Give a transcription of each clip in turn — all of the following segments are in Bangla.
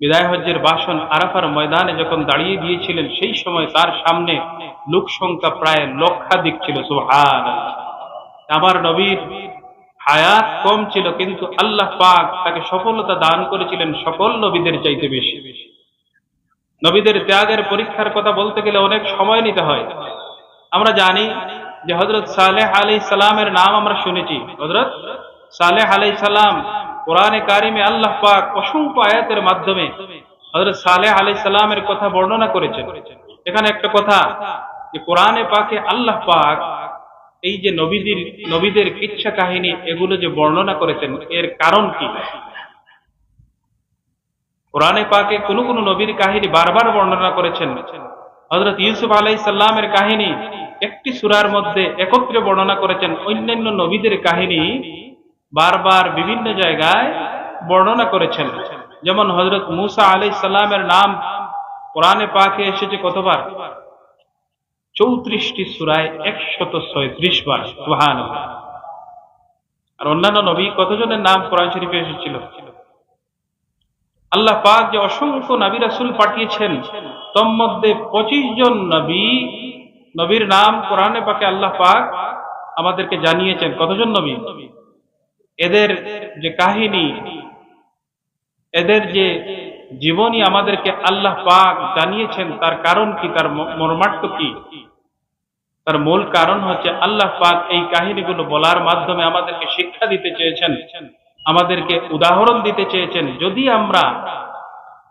বিদায় হজ্জের বাসন আরাফার ময়দানে যখন দাঁড়িয়ে দিয়েছিলেন সেই সময় তার সামনে লোক সংখ্যা প্রায় লক্ষাধিক ছিল সুহান আমার নবীর হায়াত কম ছিল, কিন্তু আল্লাহ পাক তাকে সফলতা দান করেছিলেন সকল নবীদের চাইতে বেশি। নবীদের ত্যাগের পরীক্ষার কথা বলতে গেলে অনেক সময় নিতে হয়। আমরা জানি যে হজরত সালেহ আলী সালামের নাম আমরা শুনেছি। হজরত সালেহ আলাই সালাম কোরআনে কারিমে আল্লাহ পাক অসংখ্য আয়াতের মাধ্যমে হজরত সালেহ আলাই সালামের কথা বর্ণনা করেছেন। এখানে একটা কথা যে কোরআনে পাকে আল্লাহ পাক এই যে নবীদের নবীদের কিচ্ছা কাহিনী এগুলো যে বর্ণনা করেছেন, এর কারণ কি? কোরআনে পাকে কোন কোন নবীর কাহিনী বারবার বর্ণনা করেছেন। হজরত ইউসুফ আলাই সাল্লামের কাহিনী একটি সুরার মধ্যে একত্রে বর্ণনা করেছেন। অন্যান্য নবীদের কাহিনী বারবার বিভিন্ন জায়গায় বর্ণনা করেছেন। যেমন হজরত মুসা আলাই সাল্লামের নাম কোরআনে পাকে এসেছে কতবার? চৌত্রিশটি সুরায় একশত ছয়ত্রিশ বার সুহান আর অন্যান্য নবী কতজনের নাম কোরআন শরীফে এসেছিল? আল্লাহ পাক যে অসংখ্য নবী রাসুল পাঠিয়েছেন, তোর মধ্যে পঁচিশ জন নবী, নবীর নাম কোরআনে পাকে আল্লাহ পাক আমাদেরকে জানিয়েছেন। কতজন নবী? এদের যে কাহিনী, এদের যে জীবনী আমাদেরকে আল্লাহ পাক জানিয়েছেন, তার কারণ কি, তার মর্মার্থ কি? তার মূল কারণ হচ্ছে আল্লাহ পাক এই কাহিনীগুলো বলার মাধ্যমে আমাদেরকে শিক্ষা দিতে চেয়েছেন, আমাদেরকে উদাহরণ দিতে চেয়েছেন। যদি আমরা,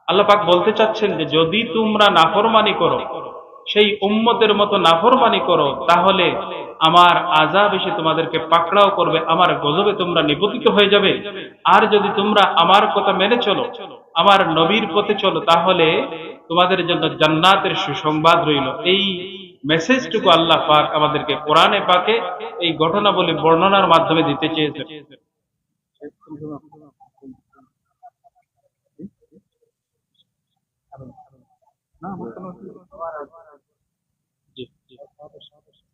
আল্লাহ পাক বলতে চাচ্ছেন যে যদি তোমরা নাফরমানি করো, সেই উম্মতের মতো নাফরমানি করো, তাহলে আমার আজাব এসে তোমাদেরকে পাকড়াও করবে, আমার গজবে তোমরা নিপতিত হয়ে যাবে। আর যদি তোমরা আমার কথা মেনে চলো, আমার নবীর পথে চলো, তাহলে তোমাদের জন্য জান্নাতের সুসংবাদ রইল। এই মেসেজটুকু আল্লাহ পাক আমাদেরকে কোরআনে পাকে এই ঘটনা বলে বর্ণনার মাধ্যমে দিতে চেয়েছে।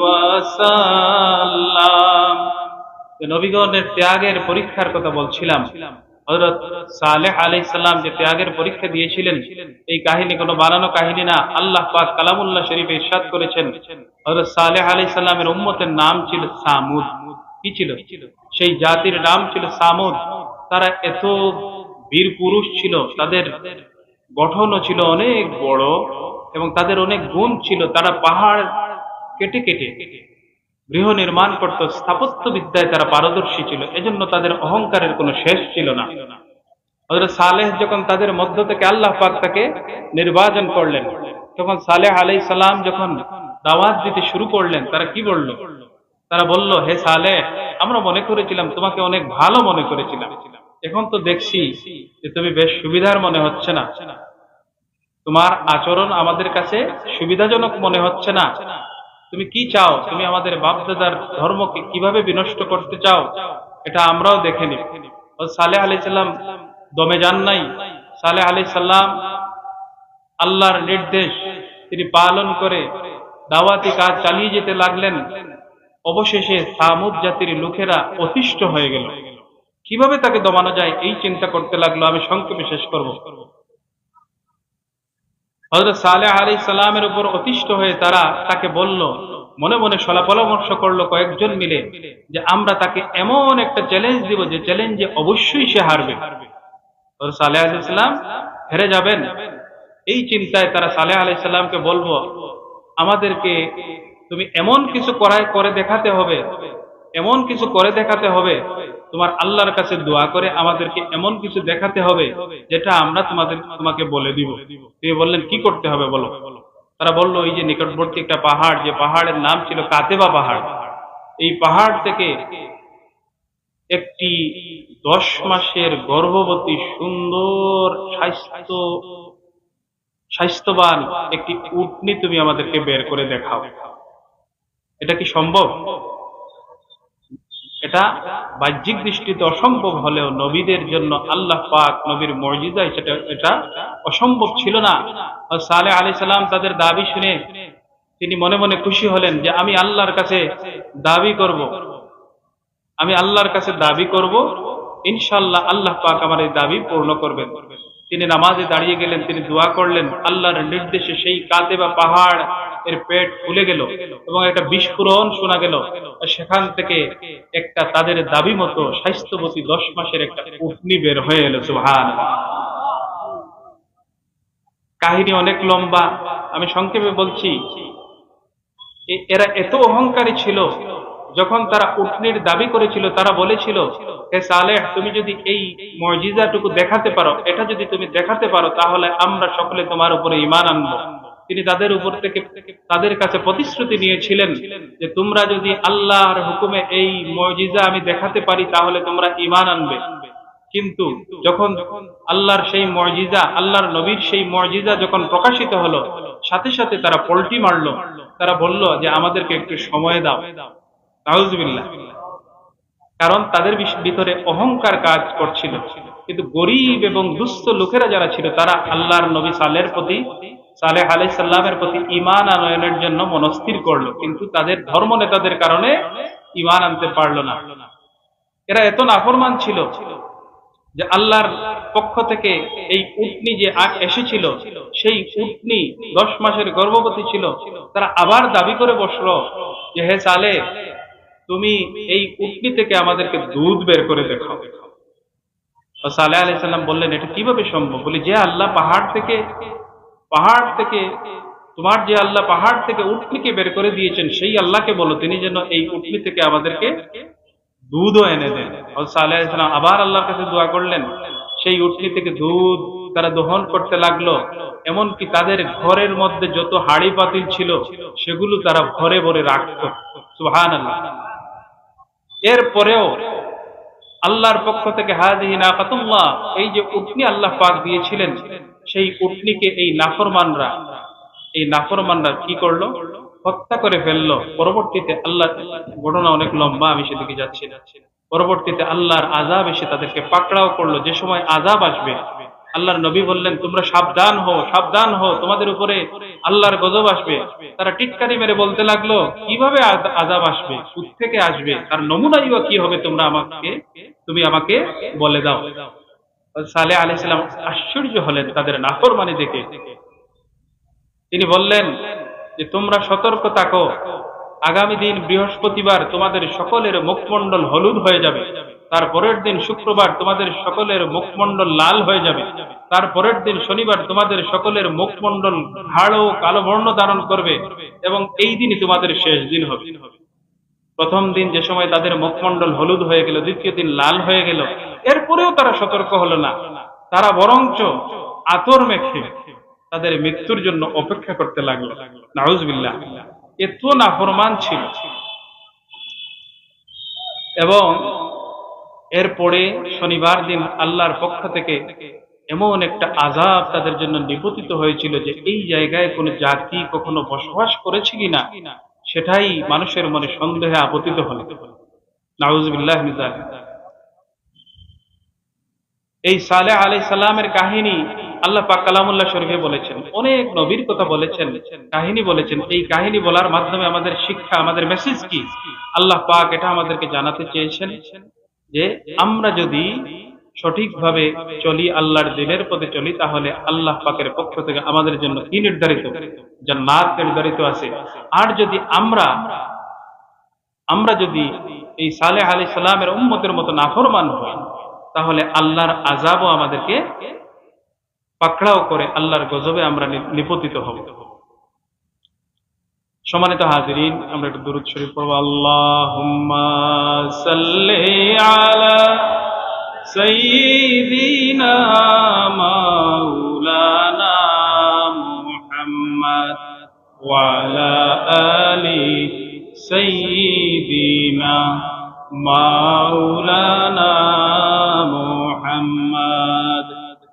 ওয়াসাল্লাম। নবীগণের ত্যাগের পরীক্ষার কথা বলছিলাম হজরত সালেহ সাল্লাম যে ত্যাগের পরীক্ষা দিয়েছিলেন, এই কাহিনী কোনো বানানো কাহিনী না, আল্লাহ পাক কালামুল্লাহ শরীফে করেছেন। হজরত সালেহ সাল্লামের উম্মতের নাম ছিল সামুদ। কি ছিল? সেই জাতির নাম ছিল সামুদ। তারা এত বীর পুরুষ ছিল, তাদের গঠনও ছিল অনেক বড়। এবং তাদের অনেক গুণ ছিল। তারা পাহাড় কেটে কেটে গৃহ নির্মাণ করত, স্থাপত্য বিদ্যায় তারা পারদর্শী ছিল। এজন্য তাদের অহংকারের কোনো শেষ ছিল না। হজরত সালেহ যখন তাদের মধ্য থেকে আল্লাহ পাক তাকে নির্বাচন করলেন, তখন সালেহ আলাই সালাম যখন দাওয়াত দিতে শুরু করলেন, তারা কি বলল? তারা বলল, হে সালেহ, আমরা মনে করেছিলাম, তোমাকে অনেক ভালো মনে করেছিলাম। এখন তো দেখছি যে তুমি বেশ সুবিধার মনে হচ্ছে না। তোমার আচরণ আমাদের কাছে সুবিধাজনক মনে হচ্ছে না। তুমি কি চাও? তুমি আমাদের বাপদাদার ধর্মকে কীভাবে বিনষ্ট করতে চাও? এটা আমরাও দেখে নি সালেহ আলি সাল্লাম দমে যান নাই। সালেহ আলি সাল্লাম আল্লাহর নির্দেশ তিনি পালন করে দাওয়াতি কাজ চালিয়ে যেতে লাগলেন। অবশেষে সামুদ জাতির লোকেরা অতিষ্ঠ হয়ে গেল। কীভাবে তাকে দমানো যায় এই চিন্তা করতে লাগল আমি সংক্ষেপে শেষ করব। হজরত সালেহ আলী সালামের উপর অতিষ্ঠ হয়ে তারা তাকে বলল, মনে মনে সলা পরামর্শ করল কয়েকজন মিলে যে আমরা তাকে এমন একটা চ্যালেঞ্জ দিব যে চ্যালেঞ্জে অবশ্যই সে হারবে। সালেহ আলি সাল্লাম হেরে যাবেন। এই চিন্তায় তারা সালেহ আলি সাল্লামকে বলব আমাদেরকে তুমি এমন কিছু করায় করে দেখাতে হবে এমন কিছু করে দেখাতে হবে, তোমার আল্লাহর কাছে দোয়া করে আমাদেরকে এমন কিছু দেখাতে হবে, যেটা আমরা তোমাদের তোমাকে বলে দিব। তিনি বললেন, কি করতে হবে বলো? তারা বলল, এই যে নিকটবর্তী একটা পাহাড়, যে পাহাড়ের নাম ছিল কাতেবা পাহাড়। এই পাহাড় থেকে একটি দশ মাসের গর্ভবতী সুন্দর স্বাস্থ্য স্বাস্থ্যবান একটি উটনি তুমি আমাদেরকে বের করে দেখাও। এটা কি সম্ভব? এটা বাহ্যিক দৃষ্টিতে অসম্ভব হলেও নবীদের জন্য আল্লাহ পাক নবীর মর্যাদায় সেটা, এটা অসম্ভব ছিল না। সালে আলি সাল্লাম তাদের দাবি শুনে তিনি মনে মনে খুশি হলেন যে আমি আল্লাহর কাছে দাবি করব। আমি আল্লাহর কাছে দাবি করব। ইনশাল্লাহ আল্লাহ পাক আমার এই দাবি পূর্ণ করবেন। তিনি নামাজে দাঁড়িয়ে গেলেন, তিনি দোয়া করলেন, আল্লাহর নির্দেশে সেই কাতে বা পাহাড় এর পেট ফুলে গেল এবং একটা বিস্ফোরণ শোনা গেল। সেখান থেকে একটা তাদের দাবি মতো স্বাস্থ্যবতী দশ মাসের একটা উটনি বের হয়ে এলো সুহান কাহিনী অনেক লম্বা। আমি সংক্ষেপে বলছি এরা এত অহংকারী ছিল যখন তারা উটনির দাবি করেছিল, তারা বলেছিল, হে সালেহ, তুমি যদি এই মর্যাদাটুকু দেখাতে পারো, এটা যদি তুমি দেখাতে পারো, তাহলে আমরা সকলে তোমার উপরে ইমান আনব। তিনি তাদের উপর থেকে তাদের কাছে প্রতিশ্রুতি নিয়েছিলেন যে, তোমরা যদি আল্লাহর হুকুমে এই মর্যাদা আমি দেখাতে পারি, তাহলে তোমরা ইমান আনবে। কিন্তু যখন আল্লাহর সেই মর্জিজা আল্লাহর নবীর সেই মর্জিজা যখন প্রকাশিত হলো, সাথে সাথে তারা পল্টি মারলো। তারা বলল যে, আমাদেরকে একটু সময় দাও। কারণ তাদের ভিতরে অহংকার কাজ করছিল। কিন্তু গরিব এবং দুস্থ লোকেরা যারা ছিল, তারা আল্লাহর নবী সালের প্রতি, সালেহ আলাই সাল্লামের প্রতি ইমান আনয়নের জন্য মনস্থির করল। কিন্তু তাদের ধর্ম নেতাদের কারণে ইমান আনতে পারল না। এরা এত নাফরমান ছিল যে আল্লাহর পক্ষ থেকে এই উটনি যে এসেছিল, সেই উটনি দশ মাসের গর্ভবতী ছিল। তারা আবার দাবি করে বসল যে, হে সালে তুমি এই উটনি থেকে আমাদেরকে দুধ বের করে দেখাও। সালেহ আলাইহিস সালাম বললেন, এটা কীভাবে সম্ভব? বলি, যে আল্লাহ পাহাড় থেকে পাহাড় থেকে, তোমার যে আল্লাহ পাহাড় থেকে উটনিকে বের করে দিয়েছেন, সেই আল্লাহকে বলো, তিনি যেন এই উটনি থেকে আমাদেরকে দুধও এনে দেন। আবার আল্লাহর কাছে দোয়া করলেন, সেই উটনি থেকে দুধ তারা দহন করতে লাগল। এমনকি তাদের ঘরের মধ্যে যত হাড়ি পাতিল ছিল, সেগুলো তারা ভরে ভরে রাখত। সুবহানাল্লাহ। এরপরেও আল্লাহর পক্ষ থেকে হাদিহি নাকাতুল্লাহ, এই যে উটনি আল্লাহ পাক দিয়েছিলেন, সেই উটনিকে এই নাফরমানরা এই নাফরমানরা কি করল? হত্যা করে ফেলল। পরবর্তীতে আল্লাহ, ঘটনা অনেক লম্বা, আমি সেদিকে যাচ্ছি পরবর্তীতে আল্লাহর আজাব এসে তাদেরকে পাকড়াও করল। যে সময় আজাব আসবে আল্লাহর নবী বললেন, তোমরা সাবধান হো সাবধান হো তোমাদের উপরে আল্লাহর গজব আসবে। তারা টিটকারি মেরে বলতে লাগল, কীভাবে আজাব আসবে? থেকে আসবে? তার নমুনাই বা কি হবে তোমরা আমাকে, তুমি আমাকে বলে দাও। সালে আলাইসালাম আশ্চর্য হলেন তাদের নাফরমানি দেখে। তিনি বললেন, যে তোমরা সতর্ক থাকো আগামী দিন বৃহস্পতিবার তোমাদের সকলের মুখমণ্ডল হলুদ হয়ে যাবে। তার পরের দিন শুক্রবার তোমাদের সকলের মুখমণ্ডল লাল হয়ে যাবে। তার পরের দিন শনিবার তোমাদের সকলের মুখমণ্ডল ঘাড় ও কালো বর্ণ ধারণ করবে এবং এই দিনই তোমাদের শেষ দিন হবে। প্রথম দিন যে সময় তাদের মুখমণ্ডল হলুদ হয়ে গেল, দ্বিতীয় দিন লাল হয়ে গেল, এরপরেও তারা সতর্ক হলো না। তারা বরঞ্চ আতর মেখে তাদের মৃত্যুর জন্য অপেক্ষা করতে লাগল। নাউজবিল্লাহ। এত নাফরমান ছিল। এবং এরপরে শনিবার দিন আল্লাহর পক্ষ থেকে এমন একটা আজাব তাদের জন্য নিপতিত হয়েছিল যে এই জায়গায় কোনো জাতি কখনো বসবাস করেছে কিনা, সেটাই মানুষের মনে সন্দেহে আপতিত হল। নাউজবিল্লাহ এই সালে আলাই সাল্লামের কাহিনী আল্লাহ পাক কালামুল্লাহ শরীফে বলেছেন, অনেক নবীর কথা বলেছেন, কাহিনী বলেছেন। এই কাহিনী বলার মাধ্যমে আমাদের শিক্ষা, আমাদের মেসেজ কি? আল্লাহ পাক এটা আমাদেরকে জানাতে চেয়েছেন যে আমরা যদি সঠিকভাবে চলি আল্লাহর দিনের পথে চলি, তাহলে আল্লাহ পাকের পক্ষ থেকে আমাদের জন্য কি নির্ধারিত? জান্নাত নির্ধারিত আছে। আর যদি আমরা আমরা যদি এই সালেহ আলী সাল্লামের উম্মতের মতো নাফরমান হই, তাহলে আল্লাহর আজাবও আমাদেরকে পাকড়াও করে আল্লাহর গজবে আমরা নিপতিত হব। সম্মানিত হাজিরিন, আমরা একটু দুরুদ শরীফ পড়ব। আল্লাহুম্মা সাল্লি আলা সাইয়্যিদিনা মাওলানা মুহাম্মদ ওয়া আলি সাইয়্যিদিনা মাওলানা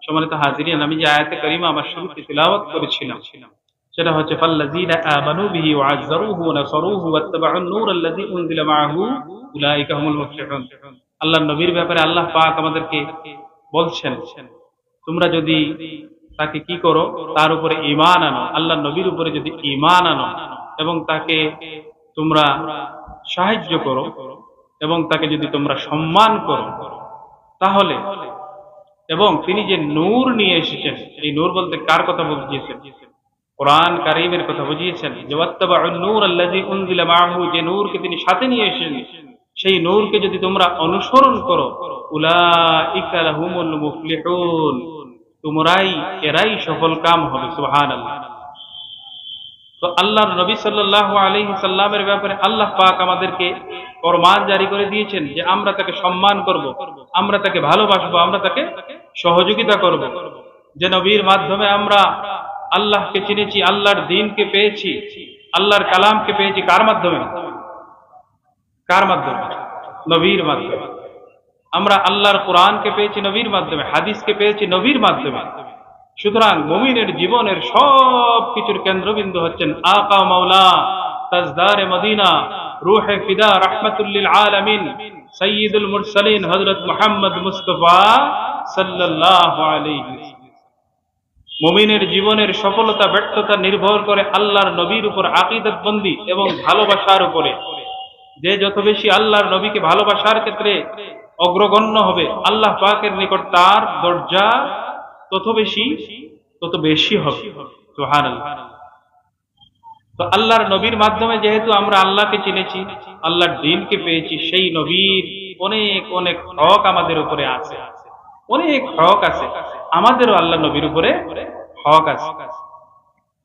সম্মানিত হাজিরিন, আমি যে আয়াতে করিমা আমার শুরুতে তিলাওয়াত করেছিলাম, সেটা হচ্ছে, ফাল্লাযীনা আমানু বিহি ওয়া আযযারুহু ওয়া নাসারুহু ওয়াত্তাবা'আন নূর আল্লাযী উনজিলা মা'আহু, উলাইকা হুমুল মুফলিহুন। আল্লাহর নবীর ব্যাপারে আল্লাহ পাক আমাদেরকে বলছেন, তোমরা যদি তাকে কি করো, তার উপরে ঈমান আনো, আল্লাহর নবীর উপরে যদি ঈমান আনো এবং তাকে তোমরা সাহায্য করো এবং তাকে যদি তোমরা সম্মান করো, তাহলে এবং তিনি যে নূর নিয়ে এসেছেন, এই নূর বলতে কার কথা বুঝিয়েছেন? কোরআন কারিমের কথা বুঝিয়েছেন। যে নূর মাআহু, যে নূরকে তিনি সাথে নিয়ে এসেছেন, সেই নূরকে যদি তোমরা অনুসরণ করো তোমরাই, এরাই সফল কাম হবে, সুবহানাল্লাহ। তো আল্লাহর নবী আলাইহি সাল্লামের ব্যাপারে আল্লাহ পাক আমাদেরকে ফরমান জারি করে দিয়েছেন যে আমরা তাকে সম্মান করব, আমরা তাকে ভালোবাসবো, আমরা তাকে সহযোগিতা করব। যে নবীর মাধ্যমে আমরা আল্লাহকে চিনেছি, আল্লাহর দিনকে পেয়েছি, আল্লাহর কালামকে পেয়েছি কার মাধ্যমে? কার মাধ্যমে? নবীর মাধ্যমে। আমরা আল্লাহর কোরআনকে পেয়েছি নবীর মাধ্যমে, হাদিসকে পেয়েছি নবীর মাধ্যমে। সুতরাং মুমিনের জীবনের সব কিছুর কেন্দ্রবিন্দু হচ্ছেন আকা মাওলা। তাজদারে মদিনা, রুহে ফিদা রাহমাতুল্লিল আলামিন সৈয়দুল মুরসালিন হযরত মুহাম্মদ মুস্তাফা সাল্লাল্লাহু আলাইহি মুমিনের জীবনের সফলতা, ব্যর্থতা নির্ভর করে আল্লাহর নবীর উপর আকিদত বন্দি এবং ভালোবাসার উপরে। যে যত বেশি আল্লাহর নবীকে ভালোবাসার ক্ষেত্রে অগ্রগণ্য হবে, আল্লাহ পাকের নিকট তার দরজা তত বেশি তত বেশি হবে। সুবহানাল্লাহ। তো আল্লাহর নবীর মাধ্যমে যেহেতু আমরা আল্লাহকে চিনেছি, আল্লাহর দিনকে পেয়েছি, সেই নবীর অনেক অনেক হক আমাদের উপরে আছে। অনেক হক আছে। আমাদেরও আল্লাহ নবীর উপরে হক আছে।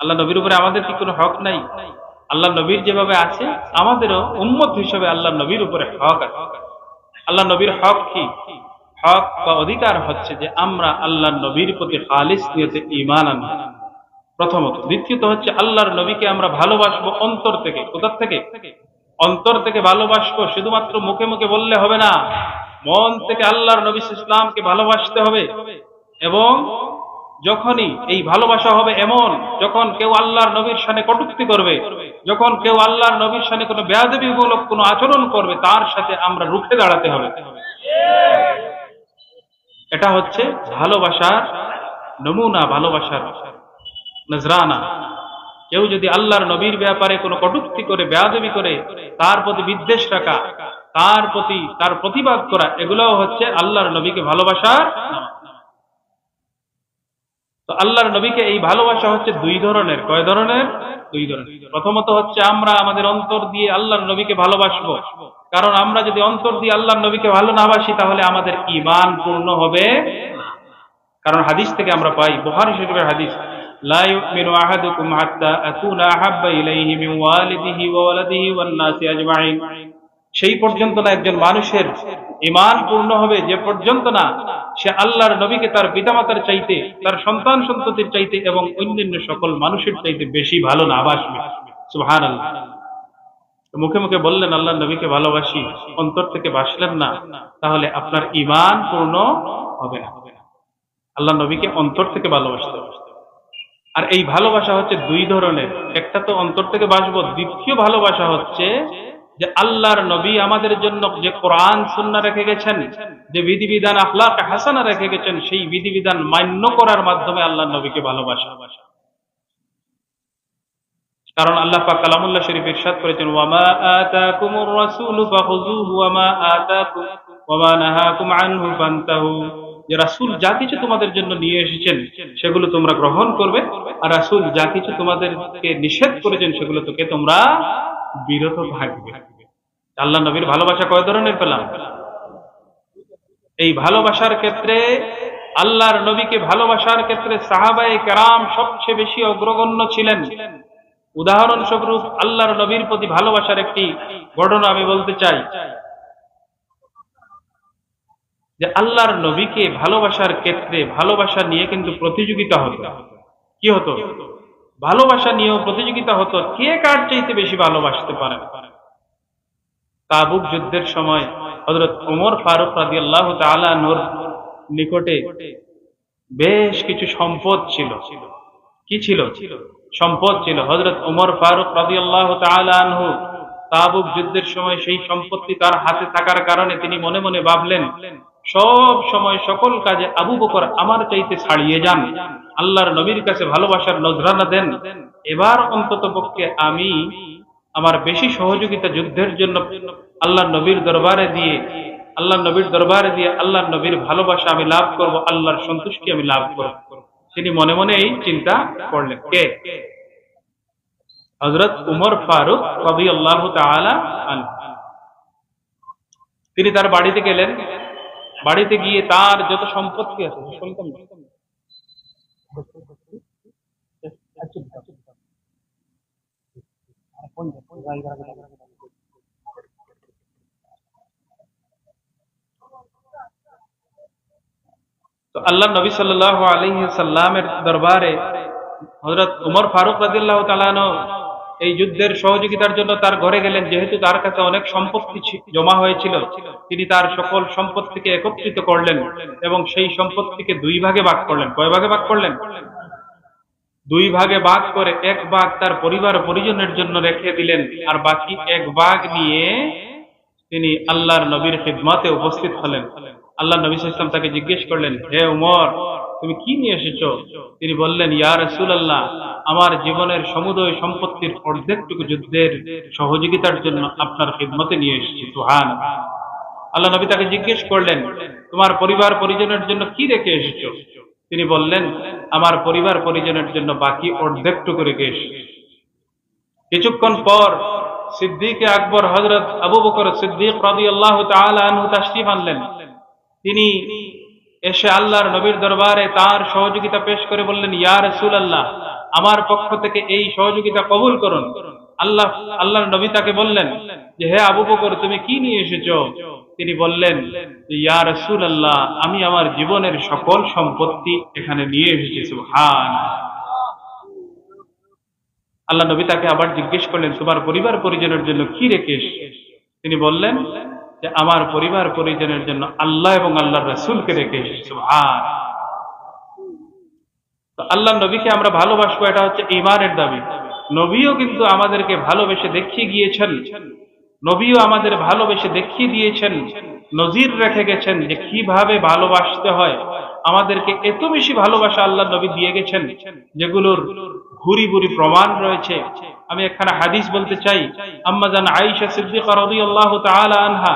আল্লাহ নবীর উপরে আমাদের কি কোনো হক নাই? আল্লাহ নবীর যেভাবে আছে, আমাদেরও উম্মত হিসেবে আল্লাহ নবীর উপরে হক আছে। আল্লাহ নবীর হক কি? হক বা অধিকার হচ্ছে যে আমরা আল্লাহ নবীর প্রতি খালিস নিয়তে ইমান আনব। প্রথমত, দ্বিতীয়ত হচ্ছে আল্লাহর নবীকে আমরা ভালোবাসবো অন্তর থেকে, কোথার থেকে? অন্তর থেকে ভালোবাসবো, শুধুমাত্র মুখে মুখে বললে হবে না, মন থেকে আল্লাহর নবী ইসলামকে ভালোবাসতে হবে এবং যখনই এই ভালোবাসা হবে এমন, যখন কেউ আল্লাহর নবীর সানে কটুক্তি করবে, যখন কেউ আল্লাহর নবীর সানে কোনো বেয়াদবিমূলক কোনো আচরণ করবে, তার সাথে আমরা রুখে দাঁড়াতে হবে। এটা হচ্ছে ভালোবাসার নমুনা, ভালোবাসার নজরানা। কেউ যদি আল্লাহর নবীর ব্যাপারে কোনো কটুক্তি করে, বেয়াদবি করে, তার প্রতি বিদ্বেষ রাখা, তার প্রতি তার প্রতিবাদ করা, এগুলোও হচ্ছে আল্লাহর নবীকে ভালোবাসার তো আল্লাহর নবীকে এই ভালোবাসা হচ্ছে দুই ধরনের। কয় ধরনের? দুই ধরনের। প্রথমত হচ্ছে আমরা আমাদের অন্তর দিয়ে আল্লাহর নবীকে ভালোবাসবো। কারণ আমরা যদি অন্তর দিয়ে আল্লাহর নবীকে ভালো না বাসি, তাহলে আমাদের ইমান পূর্ণ হবে কারণ হাদিস থেকে আমরা পাই, বুখারী শরীফের হাদিস আহাদুকুম হাত্তা আকুনা আহাব্বা ইলাইহি মিন ওয়ালিদিহি ওয়া ওয়ালাদিহি ওয়ান নাসি আজমাইন সেই পর্যন্ত না একজন মানুষের ইমান পূর্ণ হবে, যে পর্যন্ত না সে আল্লাহর নবীকে তার পিতামাতার চাইতে, তার সন্তান সন্ততির চাইতে এবং অন্যান্য সকল মানুষের চাইতে বেশি ভালো না বাসবে। সুহান মুখে মুখে বললেন আল্লাহ নবীকে ভালোবাসি, অন্তর থেকে বাসলেন না, তাহলে আপনার ইমান পূর্ণ হবে না। আল্লাহ নবীকে অন্তর থেকে ভালোবাসতে হবে। আর এই ভালোবাসা হচ্ছে দুই ধরনের। একটা তো অন্তর থেকে বাসবো দ্বিতীয় ভালোবাসা হচ্ছে যে আল্লাহর নবী আমাদের জন্য যে কোরআন, সুন্না রেখে গেছেন, যে বিধিবিধান আখলাক হাসানা রেখে গেছেন, সেই বিধিবিধান মান্য করার মাধ্যমে আল্লাহ নবীকে ভালোবাসা। কারণ আল্লাহ পাক কালামুল্লাহ শরীফ ইরশাদ করেছেন, ওয়ামা আতাকুমুর রাসূলু ফাখুযুহু ওয়ামা আতাকুম, ওয়ামা নাহাকুম আনহু ফান্তাহু। যে রাসূল যা কিছু তোমাদের জন্য নিয়ে এসেছেন, সেগুলো তোমরা গ্রহণ করবে। আর রাসূল যা কিছু তোমাদেরকে নিষেধ করেছেন, সেগুলো তোকে তোমরা বিরত থাকবে। আল্লাহ নবীর ভালোবাসা কয় ধরনের পেলাম? এই ভালোবাসার ক্ষেত্রে, আল্লাহর নবীকে ভালোবাসার ক্ষেত্রে সাহাবায়ে কেরাম সবচেয়ে বেশি অগ্রগণ্য ছিলেন। উদাহরণস্বরূপ, আল্লাহর নবীর প্রতি ভালোবাসার একটি ঘটনা আমি বলতে চাই। যে আল্লাহর নবীকে ভালোবাসার ক্ষেত্রে ভালোবাসা নিয়ে কিন্তু প্রতিযোগিতা হতো। কি হতো? ভালোবাসা নিয়েও প্রতিযোগিতা হতো। কে কার চাইতে বেশি ভালোবাসতে পারে? তাবুক যুদ্ধের সময় হজরত ওমর ফারুক রাজি আল্লাহ তালানোর নিকটে বেশ কিছু সম্পদ ছিল। কি ছিল? সম্পদ ছিল। হজরত উমর ফারুক রাজি আল্লাহ আনহু তাবুক যুদ্ধের সময় সেই সম্পত্তি তার হাতে থাকার কারণে তিনি মনে মনে ভাবলেন সব সময় সকল কাজে আবু বকর আমার চাইতে ছাড়িয়ে যান। আল্লাহর নবীর কাছে ভালোবাসার নজরানা দেন। এবার অন্তত পক্ষে আমি আমার বেশি সহযোগিতা যুদ্ধের জন্য আল্লাহ নবীর দরবারে দিয়ে আল্লাহ নবীর দরবারে দিয়ে আল্লাহ নবীর ভালোবাসা আমি লাভ করব, আল্লাহর সন্তুষ্টি আমি লাভ করব। তিনি মনে মনে এই চিন্তা করলেন। কে? হজরত উমর ফারুক কবি আল্লাহ তিনি তার বাড়িতে গেলেন। বাড়িতে গিয়ে তার যত সম্পত্তি আছে তো আল্লাহ নবী সাল্লাহ আলহি সাল্লামের দরবারে হজরত উমর ফারুক রাদিল্লাহ তালানো এই যুদ্ধের সহযোগিতার জন্য তার ঘরে গেলেন, যেহেতু তার কাছে অনেক সম্পত্তি জমা হয়েছিল। তিনি তার সকল সম্পত্তিকে একত্রিত করলেন এবং সেই সম্পত্তিকে দুই ভাগে ভাগ করলেন। কয় ভাগে ভাগ করলেন? দুই ভাগে ভাগ করে এক ভাগ তার পরিবার পরিজনের জন্য রেখে দিলেন। আর বাকি এক ভাগ নিয়ে তিনি আল্লাহর নবীর খিদমতে উপস্থিত হলেন। আল্লাহ নবী ইসলাম তাকে জিজ্ঞেস করলেন, হে উমর, তুমি কি নিয়ে এসেছ? তিনি বললেন, ইয়া আল্লাহ আমার জীবনের সমুদয় সম্পত্তির অর্ধেকটুকু যুদ্ধের সহযোগিতার জন্য আপনার খিদমতে নিয়ে এসেছি। সুহান আল্লাহ নবী তাকে জিজ্ঞেস করলেন, তোমার পরিবার পরিজনের জন্য কি রেখে এসেছ? তিনি বললেন, আমার পরিবার পরিজনের জন্য বাকি অর্ধেকটুকু রেখে এসেছি। কিছুক্ষণ পর সিদ্দিকে আকবর হজরত আবু বকর সিদ্দিক রাদি আল্লাহ তাশরিফ আনলেন। তিনি এসে আল্লাহর নবীর দরবারে তার সহযোগিতা পেশ করে বললেন, ইয়া রাসূল আল্লাহ আমার পক্ষ থেকে এই সহযোগিতা কবুল করুন। আল্লাহ, আল্লাহর নবী তাকে বললেন যে, হে আবু বকর, তুমি কি নিয়ে এসেছ? তিনি বললেন ইয়া রাসূল আল্লাহ আমি আমার জীবনের সকল সম্পত্তি এখানে নিয়ে এসেছি সুবহান আল্লাহ নবী তাকে আবার জিজ্ঞেস করলেন, তোমার পরিবার পরিজনের জন্য কি রেখে তিনি বললেন, যে আমার পরিবার পরিজনের জন্য আল্লাহ এবং আল্লাহ রসুলকে রেখে সুবহান আল্লাহ নবীকে আমরা ভালোবাসবো, এটা হচ্ছে ইমানের দাবি। নবীও কিন্তু আমাদেরকে ভালোবেসে দেখিয়ে গিয়েছেন নবীও আমাদের ভালোবেসে দেখিয়ে দিয়েছেন, নজির রেখে গেছেন যে কীভাবে ভালোবাসতে হয়। আমাদেরকে এত বেশি ভালোবাসা আল্লাহ নবী দিয়ে গেছেন, যেগুলোর ঘুরি ঘুরি প্রমাণ রয়েছে। আমি একখানা হাদিস বলতে চাই। আম্মাজান আয়েশা সিদ্দিকা রাদিয়াল্লাহু তাআলা আনহা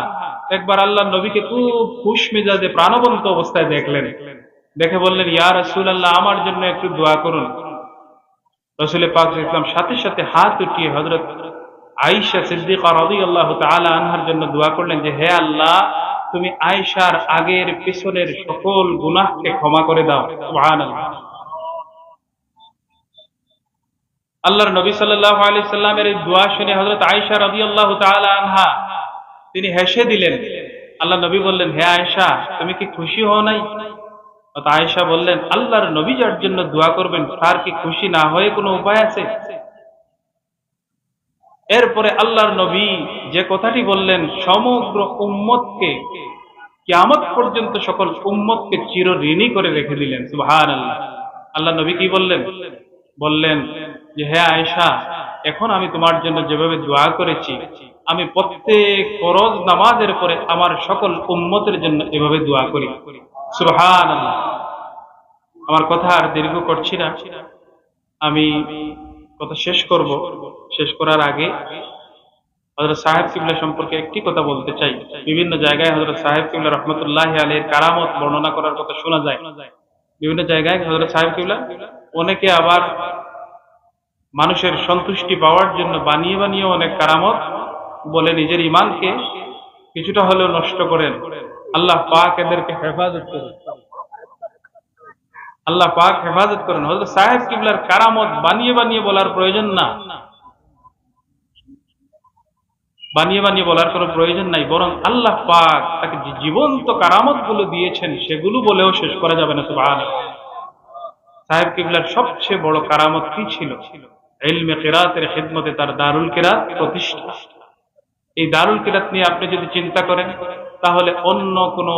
একবার আল্লাহ নবীকে খুব খুশ মেজাজে প্রাণবন্ত অবস্থায় দেখলেন। দেখে বললেন ইয়ার ইয়া রাসূলুল্লাহ, আমার জন্য একটু দোয়া করুন। রসুল পাক ইসলাম সাথে সাথে হাত উঠিয়ে হজরত আয়েশা সিদ্দিকা রাদিয়াল্লাহু তাআলা আনহার জন্য দোয়া করলেন যে, হে আল্লাহ, তুমি আয়েশার আগের পিছনের সকল গুনাহকে ক্ষমা করে দাও। আল্লাহর নবী সাল্লাল্লাহু আলাইহি সাল্লামের এই দোয়া শুনে হযরত আয়েশা রাদিয়াল্লাহু তাআলা আনহা, তিনি হেসে দিলেন। আল্লাহ নবী বললেন, হে আয়েশা, তুমি কি খুশি হও নাই? তো আয়েশা বললেন, আল্লাহর নবী যার জন্য দোয়া করবেন, তার কি খুশি না হয়ে কোনো উপায় আছে? এরপরে আল্লাহর নবী যে কথাটি বললেন, সমগ্র উম্মতকে, কিয়ামত পর্যন্ত সকল উম্মতকে চির ঋণী করে রেখে দিলেন সুবহান আল্লাহ আল্লাহ নবী কি বললেন? বললেন যে, হে আয়েশা, এখন আমি তোমার জন্য যেভাবে দোয়া করেছি, আমি প্রত্যেক ফরজ নামাজের পরে আমার সকল উম্মতের জন্য এভাবে দোয়া করি। সুবহান আল্লাহ আমার কথা আর দীর্ঘ করছি না। আমি কথা শেষ করব। শেষ করার আগে হজরত সাহেব কিবলা সম্পর্কে একটি কথা বলতে চাই। বিভিন্ন জায়গায় হজরত সাহেব কিবলা রহমতুল্লাহ আলীর কারামত বর্ণনা করার কথা শোনা যায়। বিভিন্ন জায়গায় হজরত সাহেব কিবলা অনেকে আবার মানুষের সন্তুষ্টি পাওয়ার জন্য বানিয়ে বানিয়ে অনেক কারামত বলে নিজের ইমানকে কিছুটা হলেও নষ্ট করেন। আল্লাহ পাক এদেরকে হেফাজত করেন। আল্লাহ পাক হেফাজত করেন। হয়তো সাহেব কিবলার কারামত বানিয়ে বানিয়ে বলার প্রয়োজন না। বানিয়ে বানিয়ে বলার কোনো প্রয়োজন নাই, বরং আল্লাহ পাক তাকে যে জীবন্ত কারামতগুলো দিয়েছেন, সেগুলো বলেও শেষ করা যাবে না সুবহান সাহেব কিবলার সবচেয়ে বড় কারামত কি ছিল? ইলমে কেরাতের খিদমতে তার দারুল কেরাত প্রতিষ্ঠা। এই দারুল কেরাত নিয়ে আপনি যদি চিন্তা করেন, তাহলে অন্য কোনো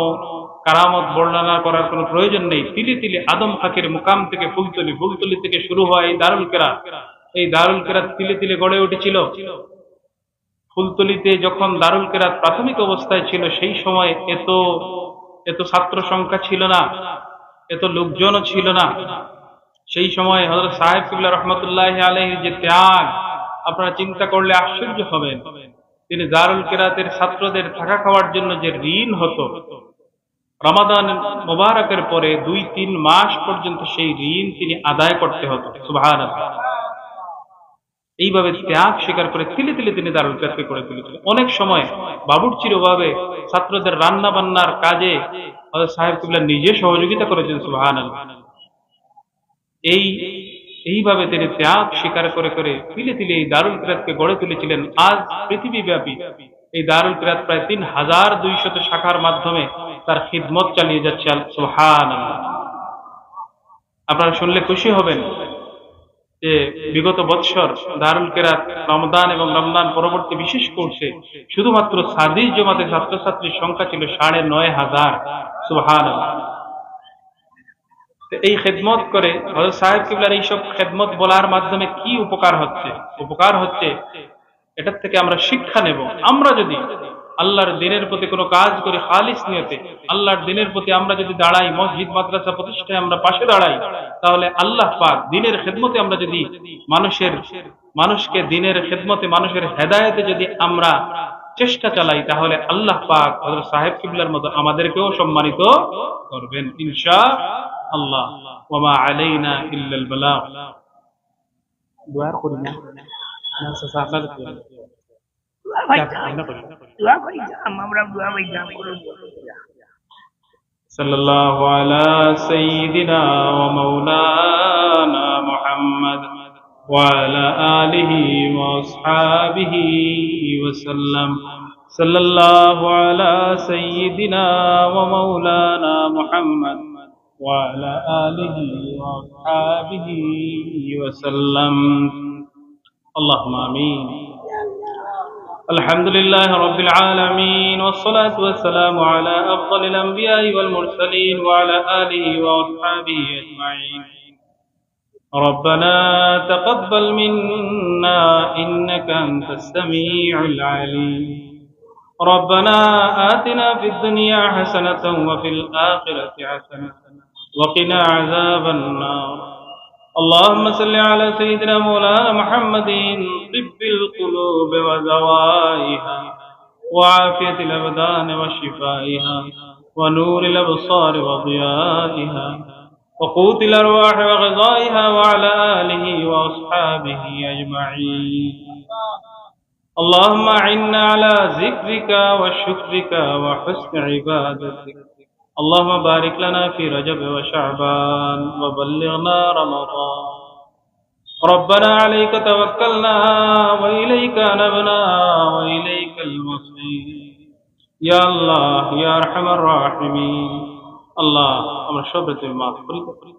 কারামত বর্ণনা করার কোনো প্রয়োজন নেই। তিলে তিলে আদম খাকের মুকাম থেকে ফুলতলি ফুলতলি থেকে শুরু হয় এই দারুল কেরাত। এই দারুল কেরাত তিলে তিলে গড়ে উঠেছিল। ফুলতলিতে যখন দারুল কেরাত প্রাথমিক অবস্থায় ছিল, সেই সময় এত এত ছাত্র সংখ্যা ছিল না, এত লোকজনও ছিল না। সেই সময় হজরত সাহেব কিবলা রহমতুল্লাহ আলহের যে ত্যাগ, আপনারা চিন্তা করলে আশ্চর্য হবেন। তিনি দারুল কেরাতের ছাত্রদের থাকা খাওয়ার জন্য যে ঋণ হতো রমাদান মোবারকের পরে দুই, তিন মাস পর্যন্ত সেই ঋণ তিনি আদায় করতে হতো। সুভান এইভাবে ত্যাগ স্বীকার করে তিলে তিলে তিনি দারুল কেরাতকে করে তুলেছিলেন। অনেক সময় বাবুরচির অভাবে ছাত্রদের রান্না বান্নার কাজে সাহেব কিবলা নিজে সহযোগিতা করেছেন সুভান এই, এইভাবে তিনি ত্যাগ স্বীকার করে করে তিলে তিলে এই দারুল কিরাতকে গড়ে তুলেছিলেন। আজ পৃথিবীব্যাপী এই দারুল কিরাত প্রায় তিন হাজার দুইশত শাখার মাধ্যমে তার খিদমত চালিয়ে যাচ্ছে সুহান আপনারা শুনলে খুশি হবেন যে বিগত বৎসর দারুল কেরাত রমদান এবং রমদান পরবর্তী বিশেষ কোর্সে শুধুমাত্র সাদিস জমাতে ছাত্রছাত্রীর সংখ্যা ছিল সাড়ে নয় হাজার। সুহান এই খেদমত করে হজরত সাহেব কিবলার এইসব খেদমত বলার মাধ্যমে কি উপকার হচ্ছে? উপকার হচ্ছে এটার থেকে আমরা শিক্ষা নেব। আমরা যদি আল্লাহর দিনের প্রতি কোনো কাজ করি খালিস নিয়তে। আল্লাহর দিনের প্রতি আমরা যদি দাঁড়াই মসজিদ মাদ্রাসা প্রতিষ্ঠায় আমরা পাশে দাঁড়াই তাহলে আল্লাহ পাক দিনের খেদমতে আমরা যদি মানুষের মানুষকে দিনের খেদমতে মানুষের হেদায়তে যদি আমরা চেষ্টা চালাই তাহলে আল্লাহ পাক হজরত সাহেব কিবলার মতো আমাদেরকেও সম্মানিত করবেন ইনশা আল্লাহ ওমা আলাইনা ইল্লাল বালাগ দোয়া করি না। না সাহাবাত দোয়া ভাইজান দোয়া করি যাম আমরা দোয়া ভাইজান করব صلى الله على سيدنا ومولانا محمد وعلى آله وأصحابه وسلم صلى الله على سيدنا ومولانا محمد وعلى آله وأصحابه وسلم اللهم آمين الحمد لله رب العالمين والصلاة والسلام على أفضل الأنبياء والمرسلين وعلى آله وأصحابه أجمعين. ربنا تقبل منا إنك أنت السميع العليم. ربنا آتنا في الدنيا حسنة وفي الآخرة حسنة وقنا عذاب النار. اللهم صل على سيدنا مولانا محمد طب القلوب ودوائها وعافية الأبدان وشفائها ونور الأبصار وضيائها وقوت الأرواح وغذائها وعلى آله وأصحابه أجمعين. اللهم أعنا على ذكرك وشكرك وحسن عبادتك. اللهم بارك لنا في رجب وشعبان وبلغنا رمضان. ربنا عليك توكلنا وإليك نبنا وإليك المصير. يا الله يا أرحم الراحمين. الله أمر شبرة المغفرة